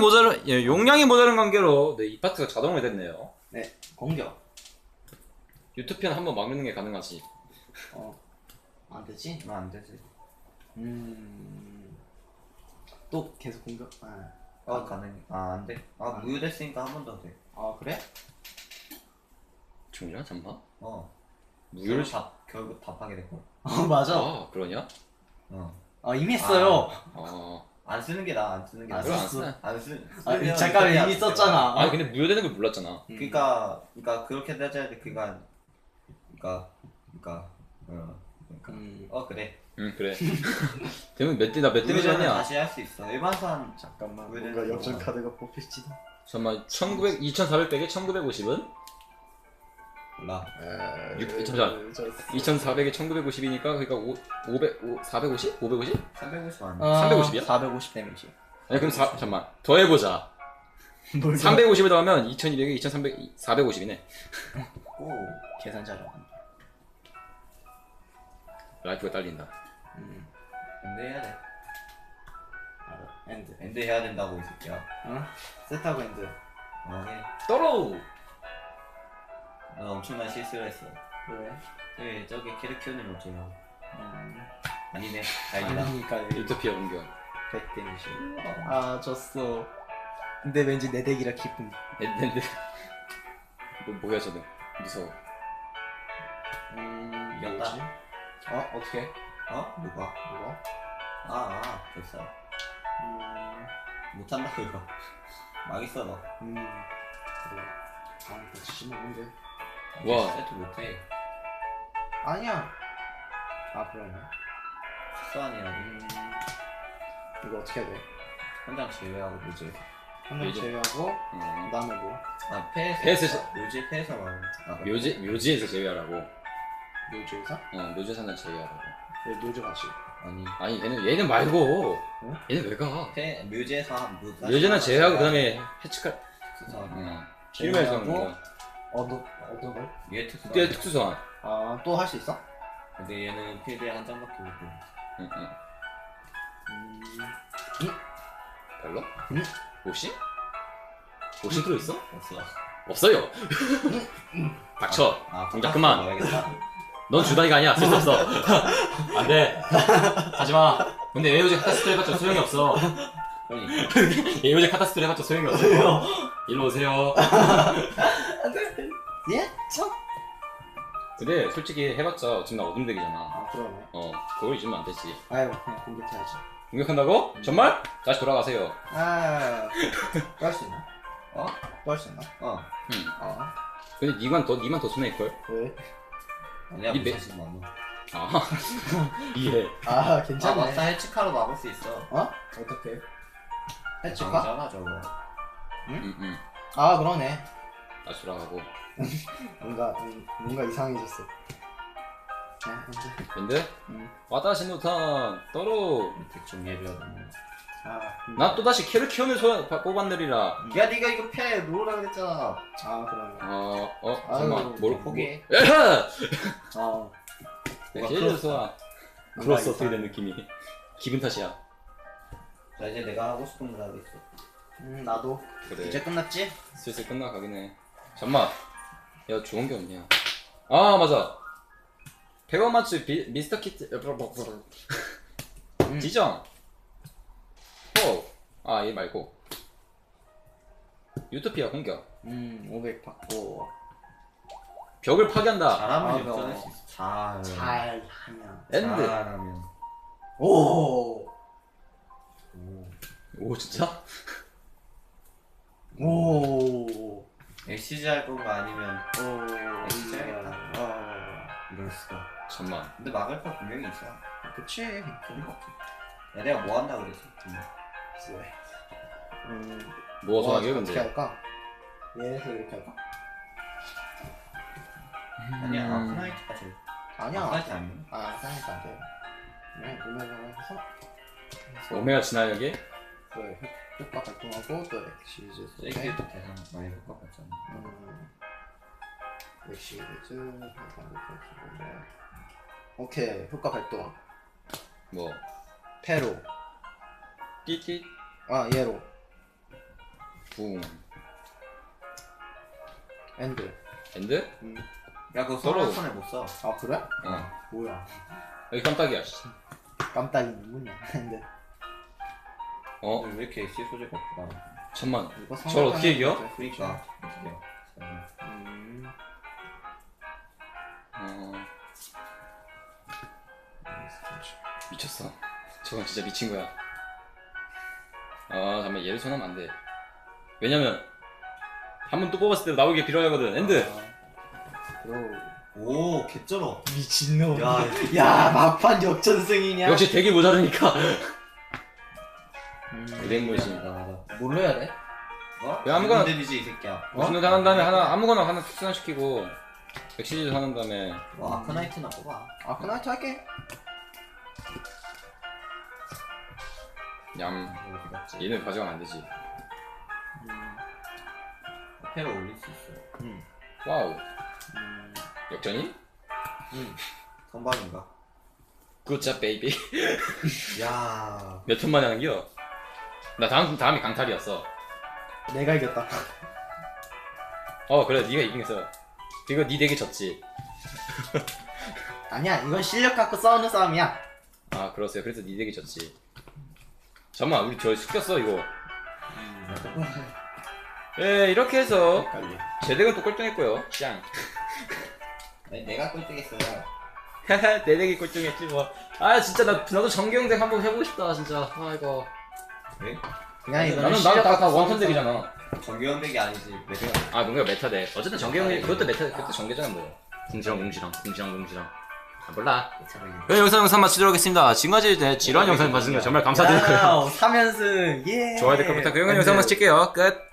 모자른 예, 용량이 모자른 관계로 네, 이 파트가 자동으로 됐네요. 네, 공격. 유튜피는 한번 막는 게 가능하지. 어, 안 되지? 나안 되지. 음, 또 계속 공격. 아, 아 가능. 아 안 돼. 아안 무효됐으니까 한 번 더 돼. 아 그래? 중이야 잠만. 어. 무효를 결국 다 결국 답하게 될 거야. 어 맞아. 아 그러냐? 어. 아 이미 했어요. 아, 안 쓰는 게 나아. 안 쓰는 게안 나아. 그럼 안. 쓰네. 안 쓰. 아, 쓰면 잠깐 이미 안 썼잖아. 아 근데 무효되는 걸 몰랐잖아. 음. 그러니까 그러니까 그렇게 따져야 돼. 그니까 그니까 그니까 어. 그러니까. 음, 어 그래. 응 그래. 되면 몇대 나몇 대매지 무효는 했냐? 다시 할 수 있어. 일반산 잠깐만. 왜 뭔가 역전 거야? 카드가 뽑힐지도. 잠깐만 1900 2400 빼기 1950은 몰라. 육- 잠시만. 2400에 1950이니까 그러니까 5, 500 5, 450? 550? 350 아니야. 어, 350 이야? 450 데미지. 아니 그럼 4 잠만 더 해보자. 뭘 350을 더하면 2200에 2300 450이네. 오. 계산 잘하. 라이프가 딸린다. 음, 엔드 해야 돼. 엔드. 엔드 해야 된다고 이 새끼야. 어? 세타고 엔드. 어 해. 떨어. 너 엄청난 실수를 했어. 왜? 네, 저기 캐릭 키우는 거 제가 음, 아니네. 다행이다. 아니니까 유토피아 공격. 100 데미지. 아 졌어. 근데 왠지 내 덱이라 기쁨. 엔드. 뭐 뭐야 저는 무서워. 음, 이겼다. 뭐지? 어 어떻게? 어? 누가? 이거? 아, 아 됐어. 음, 못한다 그거. 망했어 너. 음, 그래. 아, 지금 없는데. 와. 세트 못해. 아니야. 아 그러네. 특수한이라 음, 이거 어떻게 해야 돼? 현장 제외하고 묘지. 한명 요즘- 제외하고 음. 그다음에 뭐? 아 패에서. 패에서- 묘지 패에서 말고. 아, 묘지 묘지에서 제외하라고. 묘지에서? 어 묘지에서는 제외하라고. 왜 묘지 같이? 아니 아니 얘는 얘는 말고. 응? 얘는 왜 가? 패 묘지에서 한 묘. 묘지는 제외하고 그다음에 해치칼. 특수한. 어. 필요해서 하는 제외하고 거야. 어느 어느 걸? 얘 특수한. 그때 특수 소환. 아또 할 수 있어? 근데 얘는 필드에 한 장밖에 못 돼. 응, 응. 음, 별로? 응? 옷이? 옷이 들어있어? 없어. 없어요. 닥쳐. 아 동작 그만. 넣어야겠다. 넌 주다이가 아니야. 쓸 수 없어. 안 돼. 하지 마. 근데 에어제 카타스트 해봤자 소용이 없어. 그러니까. 에어제 카타스트 해봤자 소용이 없어. 일로 오세요. 예? 참? 근데 솔직히 해봤자 지금 나 어둠덱이잖아. 아 그러네. 어, 그걸 잊으면 안 되지. 아유 그냥 공격해야지. 공격한다고? 정말? 다시 돌아가세요. 아, 또할 수 있나? 어? 또할수 있나? 어. 응. 아, 근데 니만 더, 니만 더 손해일걸? 왜? 아니야 이 매- 무사시 만 원. 아, 이해. 아, 아 괜찮네. 맞다 해치카로 막을 수 있어. 어? 어떻게? 해치카? 장이잖아 저거. 응, 응. 아, 그러네. 돌아가고. 뭔가, 음, 뭔가 이상해졌어. 아. 근데, 음. 와다시 노탄, 떨어. 대충 예비하다. 아, 음. 나 또다시 소환 바- 뽑았느리라. 야 네가 이거 패 놓으라 그랬잖아. 아, 그러네. 어, 어, 아유, 잠깐만. 뭘 포기해. 에헤! 아, 뭔가 캐를 크로스. 어떻게 된 느낌이. 기분 탓이야. 자 이제 내가 하고 싶은 걸 하겠어. 음, 나도. 그래. 이제 끝났지? 슬슬 끝나가긴 해. 잠만. 야, 좋은 게 없냐. 아, 맞아. 페어마츠 비, 미스터 키트, 음. 지정. 호. 아, 얘 말고. 유토피아 공격. 음, 500 받고. 벽을 파괴한다. 잘하면 아, 역전할 너. 수 있어. 잘. 잘 하면. 엔드. 잘하면. 오! 오. 오, 진짜? 오! LCG 할 건가 아니면 오, 진짜 해야겠다. 아, 이럴 수가. 잠만. 근데 막을 거 분명히 있어. 그치. 야 내가 뭐 한다 그랬어. 왜? 음, 뭐 소환하게 어떻게 근데. 할까? 얘에서 이렇게 할까? 아니야 음. 아크나이트가 제일. 아니야. 아크나이트 아니야. 아, 사니까 안 돼. 그냥 오메가를 해서. 해서 오메가 진화력에 그 효- 효과 발동하고 또 엑시즈 속에 세이크도 대상 많이 볼것 같잖아. 음, 엑시즈 오케이 효과 발동 뭐 페로 띠띠 아 얘로 붕 엔드. 엔드? 야 그거 서로. 서로 손에 못 써. 아 그래? 어 뭐야? 여기 깜짝이야 씨. 깜짝이 뭐냐? 엔드. 어? 왜 이렇게 시 소재가 없구나. 잠만 저걸 어떻게 이겨? 그러니까 어떻게? 음. 어... 미쳤어 저건 진짜 미친 거야 아 잠깐 얘를 손하면 안돼 왜냐면 한 번 또 뽑았을 때 나오기 필요하거든 엔드 오 개쩔어. 미친놈. 야, 야 막판 역전승이냐? 역시 되게 모자르니까 음. 나다. 뭘로 해야 돼? 어? 야, 아무거나- 데미지 이 새끼야. 무슨 한 다음에 하나 아무거나 하나 특수화시키고 백시리즈 하는 다음에 와 아크나이트나 뽑아. 아크나이트 할게. 얌 어디 갔지? 얘는 가져가면 안 되지 음. 패를 올릴 수 있어. 음. 와우 음. 역전이? 응. 선방인가? 굿잡 베이비 야. 몇 턴 만에 하는겨? 나 다음 다음이 강탈이었어. 내가 이겼다. 어 그래. 네가 이긴 거 이거 네 덱이 졌지. 아니야. 이건 실력 갖고 싸우는 싸움이야. 아 그러세요. 그래서 네 덱이 졌지. 잠깐만 우리 저 숙였어 이거. 예 이렇게 해서. 제 덱은 또 꼴등했고요. 짱. 아니, 내가 꼴등했어요. 내 덱이 꼴등했지 뭐 아 진짜 나 나도 정경 덱 한번 해보고 싶다 진짜. 아 이거 왜? 그냥 이거는 나는 나는 다, 다 갖고 원턴 싸우는 덱이잖아 정규현 덱이 아니지. 메타. 아 뭔가 메타 덱 어쨌든 정경 그것도 메타 그것도 정계잖아 뭐 궁지랑 궁지랑 궁지랑 궁지랑 아, 몰라 메타 덱이. 네, 영상 영상 마치도록 하겠습니다. 지금까지 네, 지루한 영상 봐주신 거 정말 감사드리고요. 야, 3연승 예. 좋아요, 댓글 부탁드리고 영상 마칠게요. 끝.